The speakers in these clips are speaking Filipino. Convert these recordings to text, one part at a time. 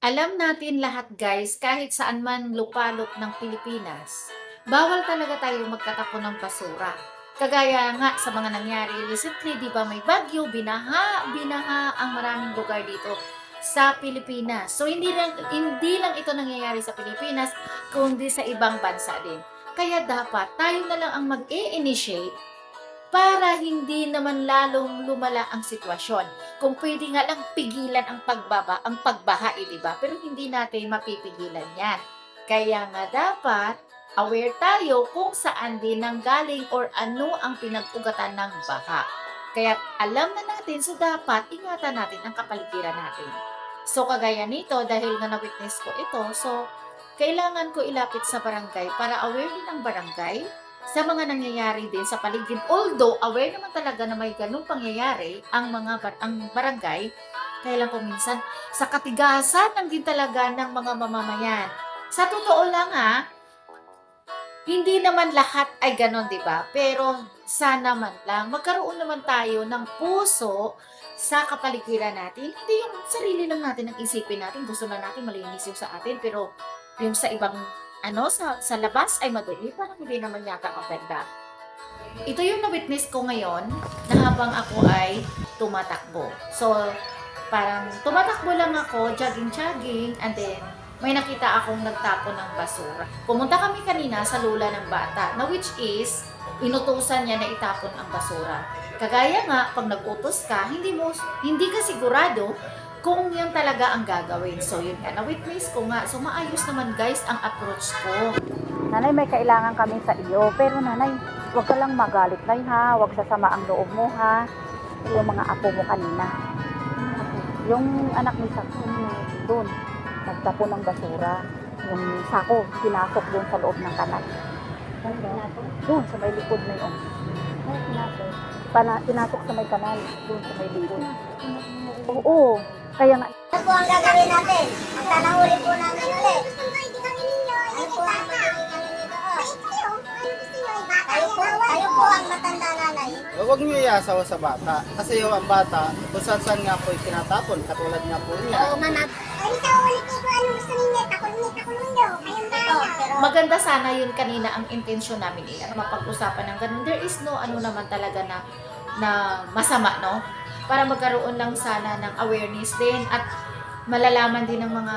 Alam natin lahat guys, kahit saan man lupalop ng Pilipinas, bawal talaga tayo magtatapon ng basura. Kagaya nga sa mga nangyari recently, di ba may bagyo, binaha, binaha ang maraming lugar dito sa Pilipinas. So hindi lang, hindi lang ito nangyayari sa Pilipinas, kundi sa ibang bansa din. Kaya dapat tayo na lang ang mag-i-initiate para hindi naman lalong lumala ang sitwasyon. Kung pwede nga lang pigilan ang pagbaba, ang pagbaha, eh, di ba? Pero hindi natin mapipigilan yan. Kaya nga dapat aware tayo kung saan din nanggaling or ano ang pinag-ugatan ng baha. Kaya alam na natin, so dapat ingatan natin ang kapaligiran natin. So kagaya nito, dahil nga na-witness ko ito, so kailangan ko ilapit sa barangay para aware din ang barangay sa mga nangyayari din sa paligid. Although, aware naman talaga na may ganung pangyayari ang mga bar- ang barangay, kaya lang kung minsan sa katigasan lang din talaga ng mga mamamayan. Sa totoo lang ha, hindi naman lahat ay ganon, di ba? Pero sana man lang, magkaroon naman tayo ng puso sa kapaligiran natin. Hindi yung sarili lang natin ang isipin natin. Gusto na natin malinis yung sa atin, pero yung sa ibang ano sa sa labas ay madumi parang hindi naman yata maganda. Ito yung na-witness ko ngayon na habang ako ay tumatakbo. So, parang tumatakbo lang ako, jogging-jogging, and then may nakita akong nagtapon ng basura. Pumunta kami kanina sa lula ng bata, na which is, inutusan niya na itapon ang basura. Kagaya nga, pag nag-utos ka, hindi mo, hindi ka sigurado kung yan talaga ang gagawin. So, yun nga, na-witness ko nga. So, maayos naman guys ang approach ko. Nanay, may kailangan kami sa iyo. Pero nanay, huwag ka lang magalit nay ha. Huwag sasama ang loob mo ha. Yung mga apo mo kanina. Yung anak ni Sakso, doon, nagtapo ng basura. Yung sako, pinasok doon sa loob ng kanal. Doon, sa may likod na yun. Pana, pinasok sa may kanal, doon sa may likod. Oo, kaya nga, Ano po ang gagawin natin? Ang tanahuli po namin ulit. Ano po ang gagawin namin dito? Tayo po, tayo po ang matanda nanay. Huwag niyo iasawa sa bata. Kasi yung ang bata, kung saan saan nga po tinatapon, katulad nga po niya. Oo, manat. Ay, sa ulit ko, anong gusto ninyo? Takulunit, takulunyo. Kayong bahala. Maganda sana yun kanina ang intensyon namin nila. Mapag-usapan ng ganun. There is no ano naman talaga na na masama, no? Para magkaroon lang sana ng awareness din at malalaman din ng mga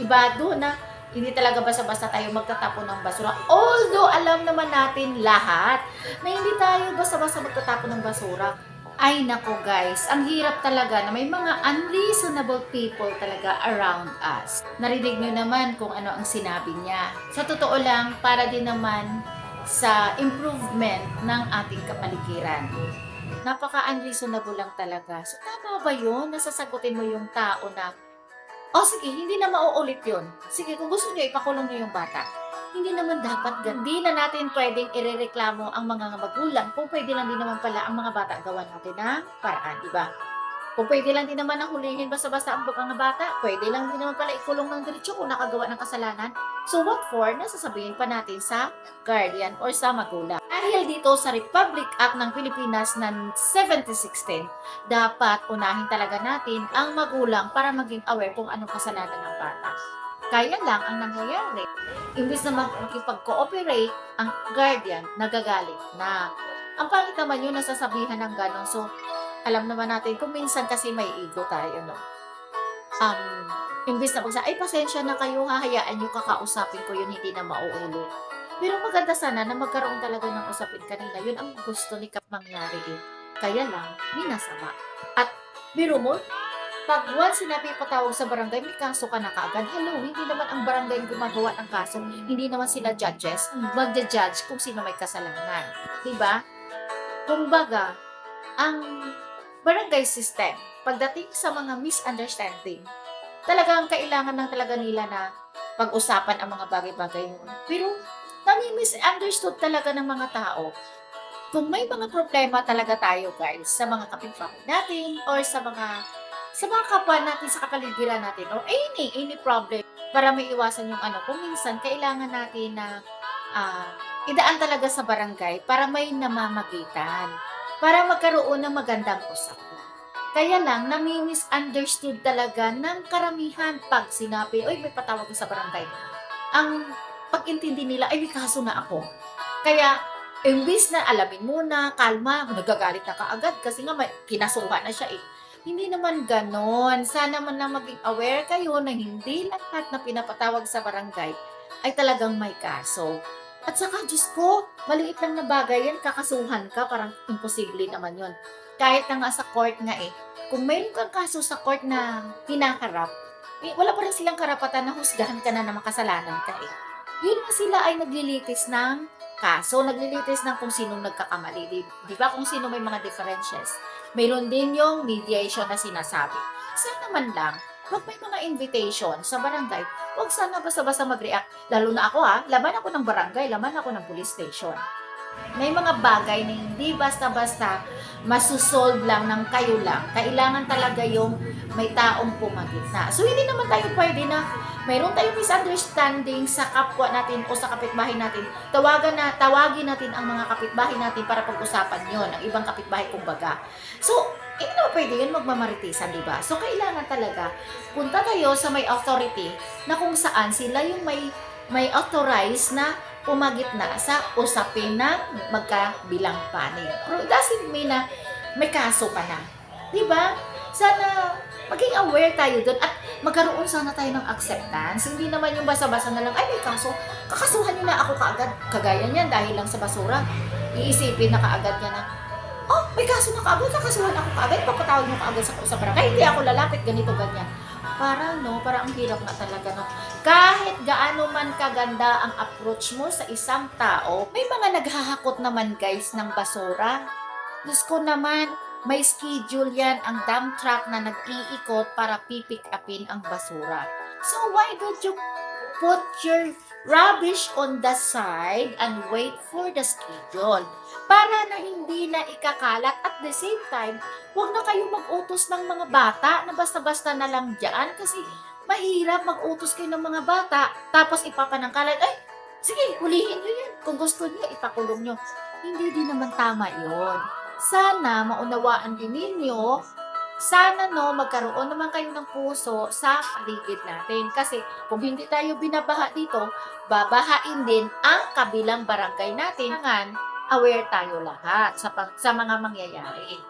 iba doon na hindi talaga basta-basta tayo magtatapon ng basura. Although alam naman natin lahat na hindi tayo basta-basta magtatapon ng basura. Ay nako guys, ang hirap talaga na may mga unreasonable people talaga around us. Narinig nyo naman kung ano ang sinabi niya. Sa totoo lang, para din naman sa improvement ng ating kapaligiran. Napaka-unreasonable lang talaga. So, tama ba yun? Nasasagutin mo yung tao na, oh sige, hindi na mauulit yun. Sige, kung gusto niyo, ipakulong niyo yung bata. Hindi naman dapat gan. Hindi na natin pwedeng irereklamo ang mga magulang kung pwede lang din naman pala ang mga bata gawan natin ng paraan, di ba? Kung pwede lang din naman na hulihin basta-basta ang mga bata, pwede lang din naman pala ikulong ng diretsyo kung nakagawa ng kasalanan. So what for? Nasasabihin pa natin sa guardian or sa magulang. Dahil dito sa Republic Act ng Pilipinas ng 1716, dapat unahin talaga natin ang magulang para maging aware kung anong kasalanan ng bata. Kaya lang ang nangyayari, imbis na mag- makipag-cooperate, ang guardian nagagalit na. Ang pangit naman yun, nasasabihan ng ganon. So, alam naman natin kung minsan kasi may ego tayo, no? Um, imbis na magsa, ay pasensya na kayo, hahayaan nyo kakausapin ko yun, hindi na mauulit. Pero maganda sana na magkaroon talaga ng usapin kanina. Yun ang gusto ni Kap mangyari eh. Kaya lang, minasama. At biro mo, pag once sinabi patawag sa barangay, may kaso ka na kaagad. Hello, hindi naman ang barangay ang gumagawa ng kaso. Hindi naman sila judges. Magja-judge kung sino may kasalanan. Diba? Kumbaga, ang barangay system, pagdating sa mga misunderstanding, talagang kailangan ng talaga nila na pag-usapan ang mga bagay-bagay yun. Pero, nami-misunderstood talaga ng mga tao. Kung may mga problema talaga tayo, guys, sa mga kapitbahay natin or sa mga sa mga kapwa natin sa kapaligiran natin or any any problem para may iwasan yung ano kung minsan kailangan natin na ah, idaan talaga sa barangay para may namamagitan para magkaroon ng magandang usapan. Kaya lang, nami-misunderstood talaga ng karamihan pag sinabi, oy, may patawag sa barangay. Ang pag-intindi nila, ay, may kaso na ako. Kaya, imbis na alamin muna, kalma, nagagalit na kaagad kasi nga may kinasuha na siya eh. Hindi naman ganon. Sana man lang maging aware kayo na hindi lahat na pinapatawag sa barangay ay talagang may kaso. At saka, Diyos ko, maliit lang na bagay yan, kakasuhan ka, parang imposible naman yon kahit na nga sa court nga eh, kung mayroon kang kaso sa court na kinakarap, eh, wala pa rin silang karapatan na husgahan ka na na makasalanan ka eh. Yun nga sila ay naglilitis ng kaso, naglilitis ng kung sinong nagkakamali. Di, di ba kung sino may mga differences? Mayroon din yung mediation na sinasabi. Sana man lang, wag may mga invitation sa barangay, wag sana basta-basta mag-react. Lalo na ako ha, laban ako ng barangay, laban ako ng police station. May mga bagay na hindi basta-basta masusolve lang ng kayo lang. Kailangan talaga yung may taong pumagitna. So, hindi naman tayo pwede na mayroon tayong misunderstanding sa kapwa natin o sa kapitbahay natin. Tawagan na, tawagin natin ang mga kapitbahay natin para pag-usapan yon ang ibang kapitbahay kumbaga. So, hindi naman pwede yun magmamaritisan, di ba? So, kailangan talaga punta tayo sa may authority na kung saan sila yung may may authorized na pumagitna sa usapin ng magkabilang panig. Pero it doesn't mean na may kaso ka na. Di ba? Sana maging aware tayo doon at magkaroon sana tayo ng acceptance. Hindi naman yung basa-basa na lang, ay may kaso, kakasuhan niyo na ako kaagad. Kagaya niyan dahil lang sa basura. Iisipin na kaagad niya na, oh, may kaso na kaagad, kakasuhan ako kaagad, papatawag niyo kaagad sa, sa barangay, hindi ako lalapit, ganito, ganyan. Parang, no, parang ang hirap na talaga, no. Kahit gaano man kaganda ang approach mo sa isang tao, may mga naghahakot naman, guys, ng basura. Diyos ko naman, may schedule yan ang dump truck na nag-iikot para pipick upin ang basura. So why don't you put your rubbish on the side and wait for the schedule? Para na hindi na ikakalat at the same time, huwag na kayo mag-utos ng mga bata na basta-basta na lang dyan kasi mahirap mag-utos kayo ng mga bata tapos ipapanangkalat, ay, sige, hulihin nyo yan. Kung gusto nyo, ipakulong nyo. Hindi din naman tama yon sana maunawaan din ninyo, sana no, magkaroon naman kayo ng puso sa paligid natin. Kasi kung hindi tayo binabaha dito, babahain din ang kabilang barangay natin. Aware tayo lahat sa, sa mga mangyayari.